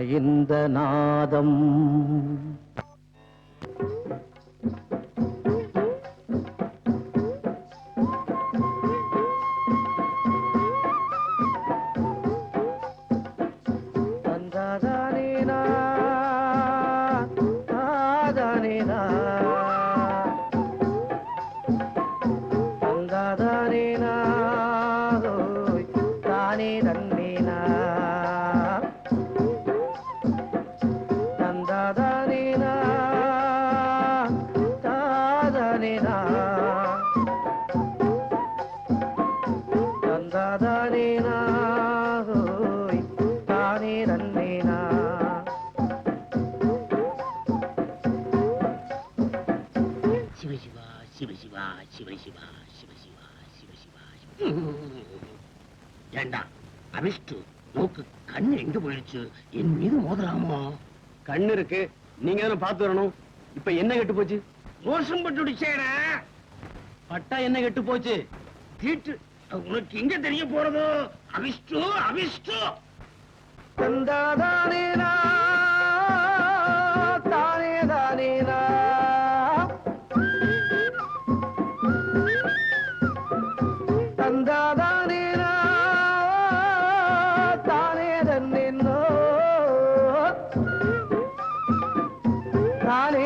இந்த நாதம். சிவ- ஏண்டா அவிஷ்டு நோக்கு கண்ணு எங்க போயிடுச்சு? என் மீது மோதலாமோ? கண்ணு இருக்கு. நீங்க தானே பார்த்து வரணும். இப்ப என்ன கெட்டு போச்சு? மோசம் பட்டுடுச்சேட பட்டா என்ன கெட்டு போச்சு? தீட்டு. உனக்கு எங்க தெரிய போறதோ? அவிஷ்டு அவிஷ்டு தந்தாதானேனா தானே தானே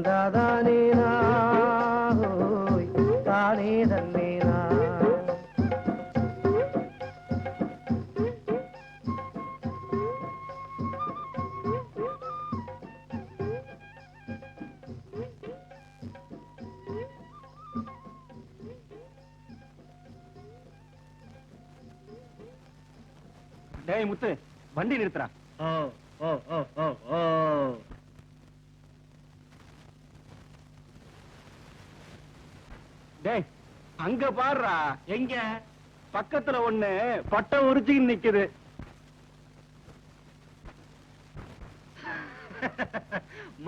தந்தாதானேனா ஹோய் தானே தன்னேனா டேய் முத்து வண்டி நிறுத்துறா ஓ ஓ ஓ ஓ. டேய் அங்க பாருடா எங்க? பக்கத்துல ஒண்ணு பட்டை உரிச்சுக்கின்னு நிக்குது.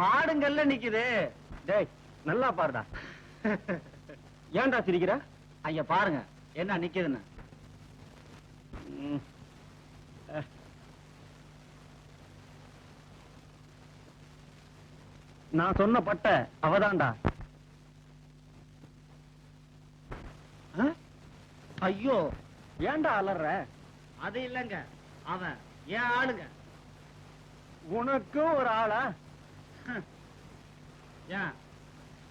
மாடுங்கல்ல நிக்குது. டேய் நல்லா பாருடா. ஏன்டா சிரிக்கிற? ஐயா பாருங்க என்ன நிக்குதுன்னு. நான் சொன்ன பட்டை அவதான்டா. ஐயோ ஏன்டா அலற? அது இல்லங்க. அவன் ஏன் ஆளுங்க. உனக்கும் ஒரு ஆளா? ஏன்?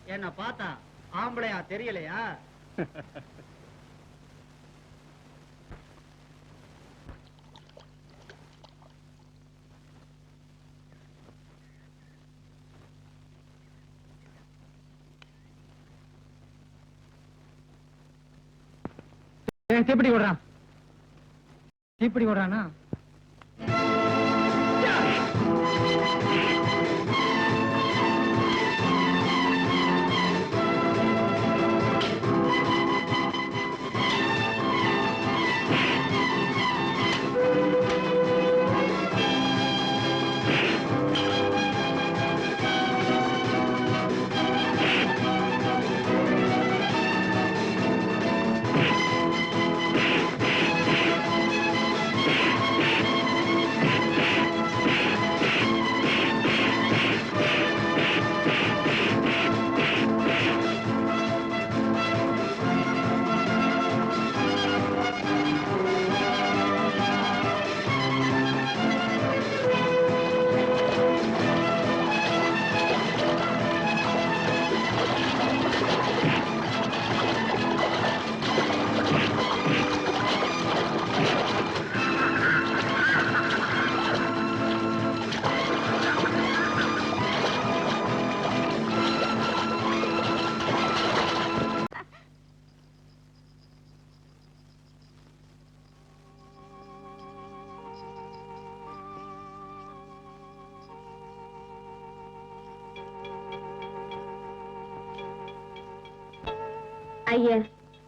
என்ன பார்த்தா ஆம்பளையா தெரியலையா? தீப்பிடி விடுறான் தீப்பிடி விடுறானா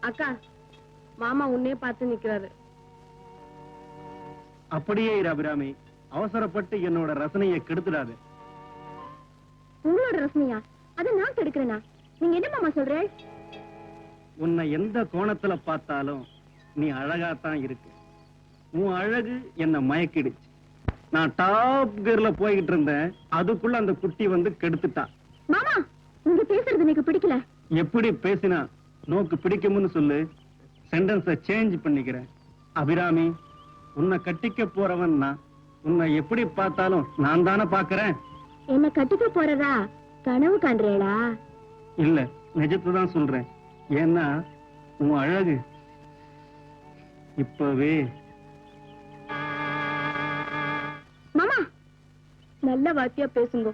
அக்கா மாமா உன்னே பார்த்து நிக்கிறாரு. அப்படியே இரு அபிராமி. அவசரப்பட்டு என்னோட ரசனையை கெடுத்துடாது. உங்களோட ரசனையா? அதை நான் கெடுக்கிறேனா? நீங்க என்ன மாமா சொல்ற உன்னை எந்த கோணத்துல பார்த்தாலும் நீ அழகாத்தான் இருக்கு. உன் அழகு என்ன மயக்கிடுச்சு. நான் டாப் கியர்ல போய்கிட்டு இருந்தேன். அதுக்குள்ள அந்த குட்டி வந்து கெடுத்துட்டா. மாமா நீங்க பேசுறது எனக்கு பிடிக்கல. எப்படி பேசினா? நோக்கு பிடிக்கும்னு சொல்லு. சென்டென்ஸ சேஞ்ச் பண்ணிக்கிறேன். அபிராமி உன்னை கட்டிக்க போறவன் நான் உன்னை எப்படி பார்த்தாலும் நான் தானே பாக்குறேன் என்ன கட்டிக்க போறதா? கனவு காண்றேடா இல்ல நிஜத்தை தான் சொல்றேன். ஏன்னா உன் அழகு இப்பவே. மாமா நல்ல வார்த்தையா பேசுங்க.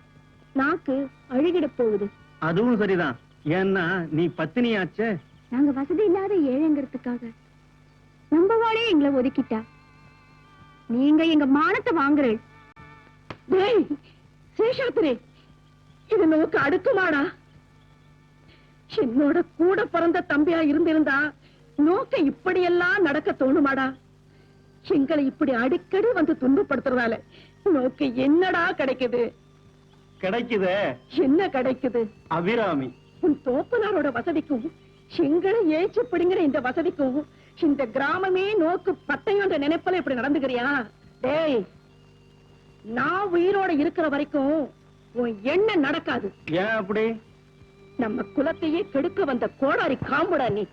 நாக்கு அழுகிட போகுது. அதுவும் சரிதான். ஏன்னா நீ பத்தினியாச்சே? நாங்க வசதி இல்லாத ஏழைங்கிறதுக்காக. நம்ம வாழே எங்களை ஒதுக்கிட்டா. நீங்க எங்க மானத்தை வாங்குறேன். சேஷாத்திரி இது நோக்கு அடுக்குமாடா. என்னோட கூட பிறந்த தம்பியா இருந்திருந்தா நோக்க இப்படியெல்லாம் நடக்க தோணுமாடா. எங்களை இப்படி அடிக்கடி வந்து துன்பப்படுத்துறதால நோக்கு என்னடா கிடைக்குது? கிடைக்குதே? என்ன கிடைக்குது? அபிராமி. உன் தோப்பனாரோட வசதிக்கும் ஏச்சு பிடிங்கிற இந்த வசதிக்கும் இந்த கிராமமே நோக்கு பட்டயன்ற நினைப்பல இப்படி நடந்துக்கிறியா? டேய் நான் உயிரோட இருக்கிற வரைக்கும் உன் எண்ணம் நடக்காது. ஏன் அப்படி? நம்ம குலத்தையே கெடுக்க வந்த கோடாரி காம்புடா நீ.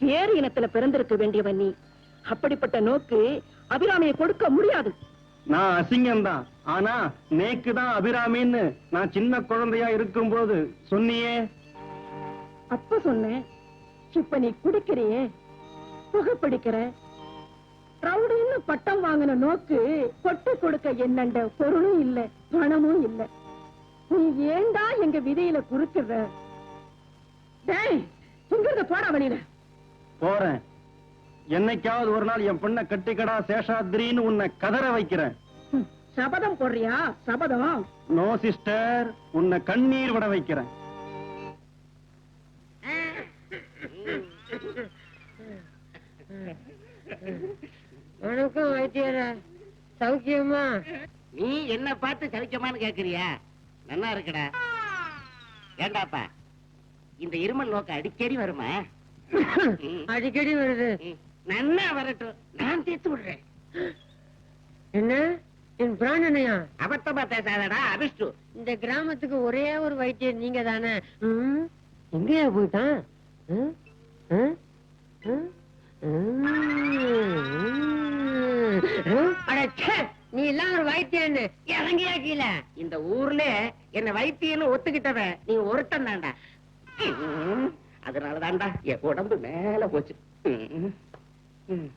வேறு இனத்துல பிறந்திருக்க வேண்டியவன் நீ. அப்படிப்பட்ட நோக்கு அபிராமியை கொடுக்க முடியாது. நான் அசிங்கம்தான். ஆனா நேக்கு தான் அபிராமின்னு நான் சின்ன குழந்தையா இருக்கும்போது சொன்னியே. அப்ப சொன்னேன். இப்ப நீ குடிக்கிறியே? புகைப்பிடிக்கிற? ரவுடின்னு பட்டம் வாங்கின நோக்கு கொட்டு கொடுக்க என்னண்ட பொருளும் இல்ல பணமும் இல்ல. நீ ஏண்டா எங்க விதியில குறுக்குற? டேய் இங்கிருந்து போடா வெளியில போறேன். என்னைக்காவது ஒரு நாள் என் பொண்ணை கட்டிக்கடா சேஷாத்ரின்னு உன்னை கதற வைக்கிறேன். சபதம் போடுறியா? சபதம். நோ சிஸ்டர் உன்னை கண்ணீர் விட வைக்கிறேன். வணக்கம் வைத்தியர சௌக்கியமா? நீ என்ன பார்த்து சவிக்கமான்னு கேக்குறியா? நல்லா இருக்குடா. ஏண்டாப்பா இந்த இருமல் நோக்க அடிக்கடி வருமா. அடிக்கடி வருது. நன்னா வரட்டும். நான் தீர்த்து விடுறேன். என்ன? என் பிராணனையா? அபத்தமா பேசாதடா அபிஷ்டு. இந்த கிராமத்துக்கு ஒரே ஒரு வைத்தியர் நீங்க தானே எங்கேயா போயிட்டான்? ம், ம், ம், ம், நீ எல்லாம் ஒரு வைத்தியன்னு இறங்கியா கீழே இந்த ஊர்ல என்ன வைத்தியன்னு ஒத்துக்கிட்டவன் நீ ஒருத்தன் தான்டா ம். அதனாலதான்டா என் உடம்பு மேல போச்சு ம்.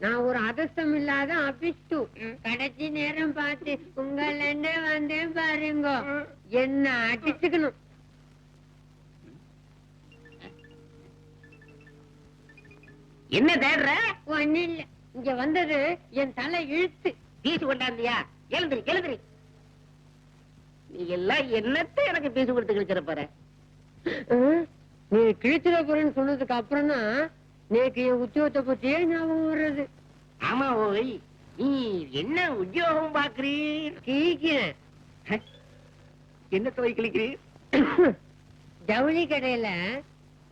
நான் ஒரு அதிர்ஷ்டம் இல்லாத அபிஷ்டு கடைசி நேரம் பார்த்து உங்கள வந்தேன் பாருங்க என்ன அடிச்சுக்கணும் என்ன தேடுற? ஒண்ணு இல்ல இங்க வந்தது என் தலை இழுத்து. பீசு கொண்டாந்தியா? எழுந்திரி எழுந்திரி. நீ எல்லாம் என்னத்த எனக்கு பீசு கொடுத்து கிழிச்சிட போற? நீ கிழிச்சிட போறேன்னு சொன்னதுக்கு அப்புறம் தான் நேக்கு என் உத்தியோகத்தை பத்தியே ஞாபகம் வர்றது. ஆமா ஓய். நீ என்ன உத்தியோகம் பாக்குறீர் கிழிக்கிறேன். என்ன துவை கிழிக்கிறீர்? ஜவுளி கடையில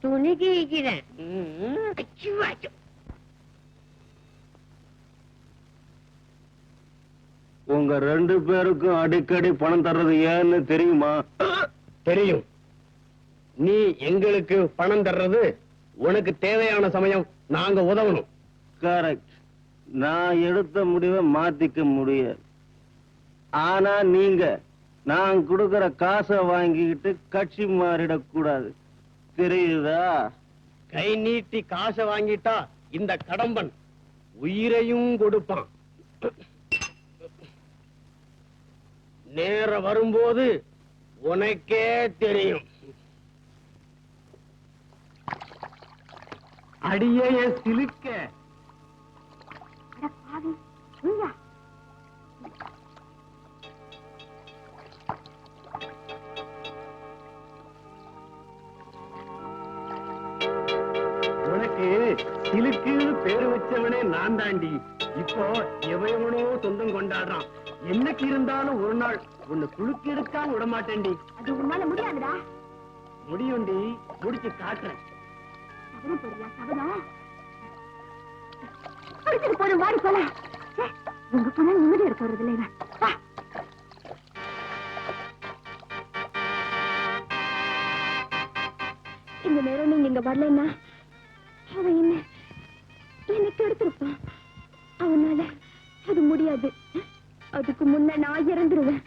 துணி கிழிக்கிறேன் ம், அச்சு, அச்சு. உங்க ரெண்டு பேருக்கும் அடிக்கடி பணம் தர்றது ஏன்னு தெரியுமா? தெரியும். நீ எங்களுக்கு பணம் தர்றது உனக்கு தேவையான சமயம் நாங்க உதவணும். கரெக்ட் நான் எடுத்த முடிவை மாத்திக்க முடியாது. ஆனா நீங்க நான் கொடுக்கிற காசை வாங்கிக்கிட்டு கட்சி மாறிடக்கூடாது. தெரியுதா? கை நீட்டி காசை வாங்கிட்டா இந்த கடம்பன் உயிரையும் கொடுப்பான். நேரம் வரும்போது உனக்கே தெரியும். அடியே சிலுக்க. உனக்கு சிலுக்குன்னு பேரு வச்சவனே நான் தாண்டி. இப்போ எவனோ சொந்தம் கொண்டாடுறான். என்னைக்கு இருந்தாலும் ஒரு நாள் உன்னை குலுக்கி எடுக்காம விட மாட்டேன்டி அது உன்னால முடியாதுடா. முடியும்டி. முடிச்சு காட்டுறேன். சபதம் குடிச்சிட்டு வாடி போல. உங்க போனா நிம்மதி இருக்க வருது இல்லையா? வா. இந்த நேரம் நீங்க இங்க வரலன்னா அவன் என்ன? என்னை எடுத்திருப்பான் அவனால அது முடியாது. அதுக்கு முன்ன நான் இறந்துருவேன்.